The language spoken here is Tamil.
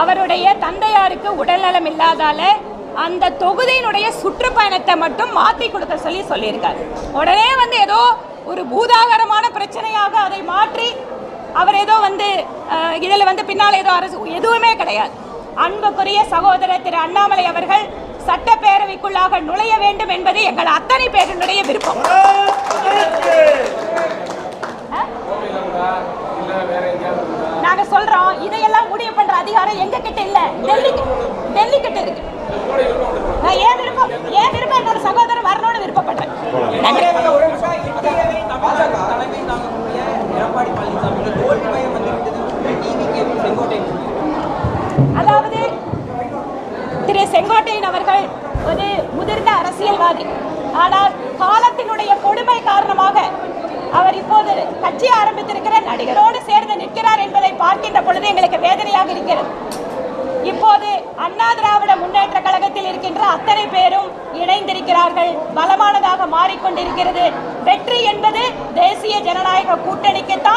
அவருடைய தந்தையாருக்கு உடல்நலம் இல்லாதால அந்த தொகுதியினுடைய சுற்றுப்பயணத்தை மட்டும் மாற்றி கொடுக்க சொல்லி சொல்லியிருக்காரு. உடனே வந்து ஏதோ ஒரு பூதாகரமான பிரச்சனையாக அதை மாற்றி அவர் ஏதோ வந்து இதில் வந்து பின்னால் ஏதோ அரசு எதுவுமே கிடையாது. அன்புக்குரிய சகோதரர் திரு அண்ணாமலை அவர்கள் சட்டப்பேரவைக்குள்ளாக நுழைய வேண்டும் என்பது எங்கள் அத்தனை பேரினுடைய விருப்பம். சொல்றோம் இதையெல்லாம் முடிவு பண்ற அதிகாரம் எங்க கிட்ட இல்ல. டெல்லி டெல்லி கிட்ட இருக்கு. நான் ஏன் விருப்பம் ஏன் விருப்பம் என்னோட சகோதரர் வரணும்னு விருப்பப்படுறேன். எடப்பாடி தோல்வி பயம் வந்துவிட்டது அதாவது திரு செங்கோட்டையன் அவர்கள் ஒரு முதிர்ந்த அரசியல்வாதி. ஆனால் காலத்தினுடைய கொடுமை காரணமாக பொழுது எங்களுக்கு வேதனையாக இருக்கிறது. இப்போது அண்ணா திராவிட முன்னேற்ற கழகத்தில் இருக்கின்ற அத்தனை பேரும் இணைந்திருக்கிறார்கள். பலமானதாக மாறிக்கொண்டிருக்கிறது. வெற்றி என்பது தேசிய ஜனநாயக கூட்டணிக்குத்தான்